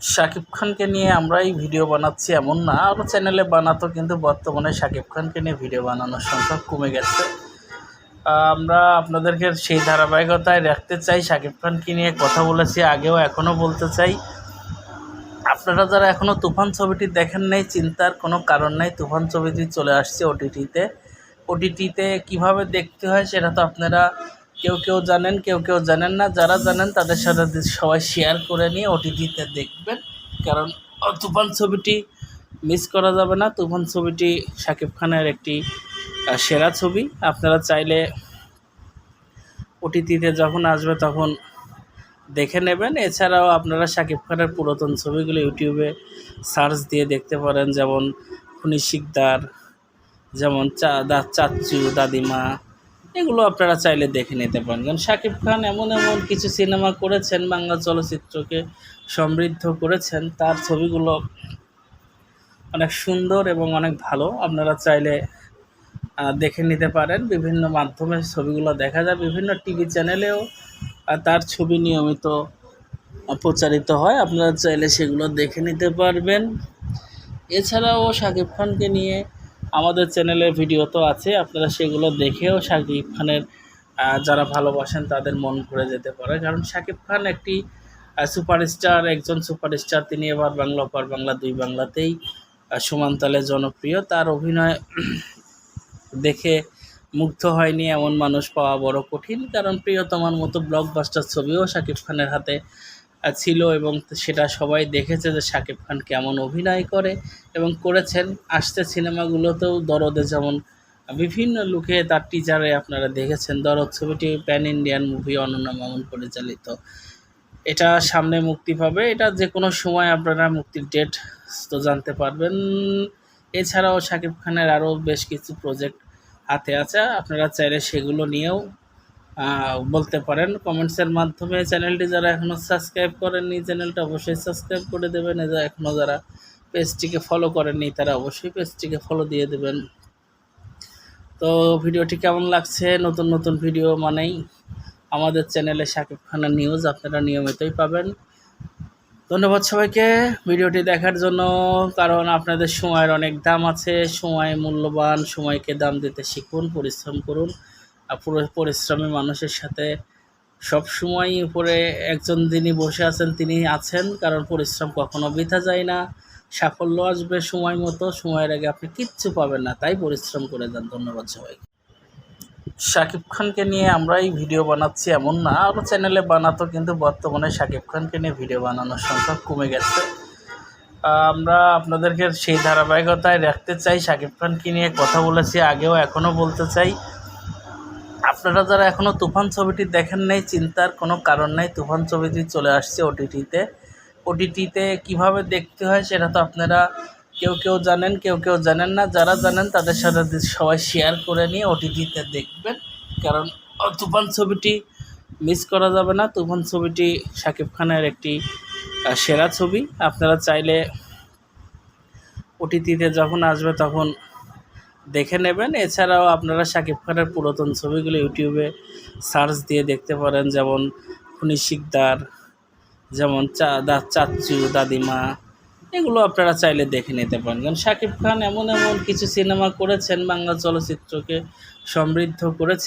শাকিব খানকে নিয়ে আমরা এই ভিডিও বানাচ্ছি এমন না। আরও চ্যানেলে বানাতো, কিন্তু বর্তমানে শাকিব খানকে নিয়ে ভিডিও বানানোর সংখ্যা কমে গেছে। আমরা আপনাদেরকে সেই ধারাবাহিকতায় রাখতে চাই। শাকিব খানকে নিয়ে কথা বলেছি, আগেও এখনও বলতে চাই। আপনারা যারা এখনও তুফান ছবিটি দেখেন নাই, চিন্তার কোনো কারণ নাই, তুফান ছবিটি চলে আসছে ওটিটিতে ওটিটিতে কীভাবে দেখতে হয় সেটা তো আপনারা কেউ কেউ জানেন, কেউ কেউ জানেন না। যারা জানেন, তাদের সাথে সবাই শেয়ার করে নিয়ে ওটিটিতে দেখবেন। কারণ তুফান ছবিটি মিস করা যাবে না। তুফান ছবিটি শাকিব খানের একটি সেরা ছবি। আপনারা চাইলে ওটিটিতে যখন আসবে তখন দেখে নেবেন। এছাড়াও আপনারা শাকিব খানের পুরাতন ছবিগুলো ইউটিউবে সার্চ দিয়ে দেখতে পারেন। যেমন খুনি শিকদার, যেমন চা, দা চাচ্চু, দাদিমা এগুলো আপনারা চাইলে দেখে নিতে পারেন। কারণ শাকিব খান এমন এমন কিছু সিনেমা করেছেন, বাংলা চলচ্চিত্রকে সমৃদ্ধ করেছেন, তার ছবিগুলো অনেক সুন্দর এবং অনেক ভালো। আপনারা চাইলে দেখে নিতে পারেন। বিভিন্ন মাধ্যমে ছবিগুলো দেখা যায়। বিভিন্ন টিভি চ্যানেলেও তার ছবি নিয়মিত প্রচারিত হয়। আপনারা চাইলে সেগুলো দেখে নিতে পারবেন। এছাড়াও শাকিব খানকে নিয়ে আমাদের চ্যানেলের ভিডিও তো আছে, আপনারা সেগুলো দেখেও শাকিব খানের যারা ভালোবাসেন তাদের মন ভরে যেতে পারে। কারণ শাকিব খান একটি সুপারস্টার একজন সুপারস্টার তিনি এবার বাংলা পার বাংলা দুই বাংলাতেই সমানতালে জনপ্রিয়। তার অভিনয় দেখে মুগ্ধ হয়নি এমন মানুষ পাওয়া বড় কঠিন। কারণ প্রিয়তমার মতো ব্লকবাস্টার ছবিও শাকিব খানের হাতে ছিল এবং সেটা সবাই দেখেছে যে শাকিব খান কেমন অভিনয় করে এবং করেছেন। আসছে সিনেমাগুলোতেও দরদে যেমন বিভিন্ন লুকে তার টিচারে আপনারা দেখেছেন। দরদ ছবিটি প্যান ইন্ডিয়ান মুভি অনন্য মামুন পরিচালিত। এটা সামনে মুক্তি পাবে। এটা যে কোনো সময় আপনারা মুক্তির ডেট তো জানতে পারবেন। এছাড়াও শাকিব খানের আরও বেশ কিছু প্রজেক্ট হাতে আছে। আপনারা চাইলে সেগুলো নিয়েও বলতে পারেন কমেন্টসের মাধ্যমে চ্যানেলটি যারা এখনও সাবস্ক্রাইব করেননি চ্যানেলটা অবশ্যই সাবস্ক্রাইব করে দেবেন। এরা এখনও যারা পেজটিকে ফলো করেননি, তারা অবশ্যই পেজটিকে ফলো দিয়ে দেবেন। তো ভিডিওটি কেমন লাগছে? নতুন নতুন ভিডিও মানেই আমাদের চ্যানেলে শাকিব খানের নিউজ আপনারা নিয়মিতই পাবেন। ধন্যবাদ সবাইকে। ভিডিওটি দেখার জন্য, কারণ আপনাদের সময়ের অনেক দাম আছে। সময় মূল্যবান, সময়কে দাম দিতে শিখুন, পরিশ্রম করুন। পরিশ্রমী মানুষের সাথে সব সময় উপরে একজন যিনি বসে আছেন, তিনি আছেন, কারণ পরিশ্রম কখনো বৃথা যায় না। সাফল্য আসবে সময় মতো, সময়ের আগে আপনি কিচ্ছু পাবেন না, তাই পরিশ্রম করে যান। ধন্যবাদ সবাইকে। শাকিব খানকে নিয়ে আমরা এই ভিডিও বানাচ্ছি এমন না আরও চ্যানেলে বানাতো, কিন্তু বর্তমানে শাকিব খানকে নিয়ে ভিডিও বানানোর সংখ্যা কমে গেছে। আমরা আপনাদেরকে সেই ধারাবাহিকতায় রাখতে চাই, শাকিব খানকে নিয়ে কথা বলেছি, আগেও এখনও বলতে চাই। আপনারা যারা এখনও তুফান ছবিটি দেখেন নাই, চিন্তার কোনো কারণ নাই, তুফান ছবিটি চলে আসছে ওটিটিতে ওটিটিতে কীভাবে দেখতে হয় সেটা তো আপনারা কেউ কেউ জানেন, কেউ কেউ জানেন না। যারা জানেন তাদের সাথে সবাই শেয়ার করে নিয়ে ওটিটিতে দেখবেন। কারণ তুফান ছবিটি মিস করা যাবে না। তুফান ছবিটি শাকিব খানের একটি সেরা ছবি। আপনারা চাইলে ওটিটিতে যখন আসবে তখন দেখে নেবেন। এছাড়াও আপনারা শাকিব খানের পুরাতন ছবিগুলো ইউটিউবে সার্চ দিয়ে দেখতে পারেন, যেমন খুনি শিকদার, যেমন চা, দা চাচু দাদিমা। এগুলো আপনারা চাইলে দেখে নিতে পারেন। কারণ শাকিব খান এমন এমন কিছু সিনেমা করেছেন, বাংলা চলচ্চিত্রকে সমৃদ্ধ করেছেন।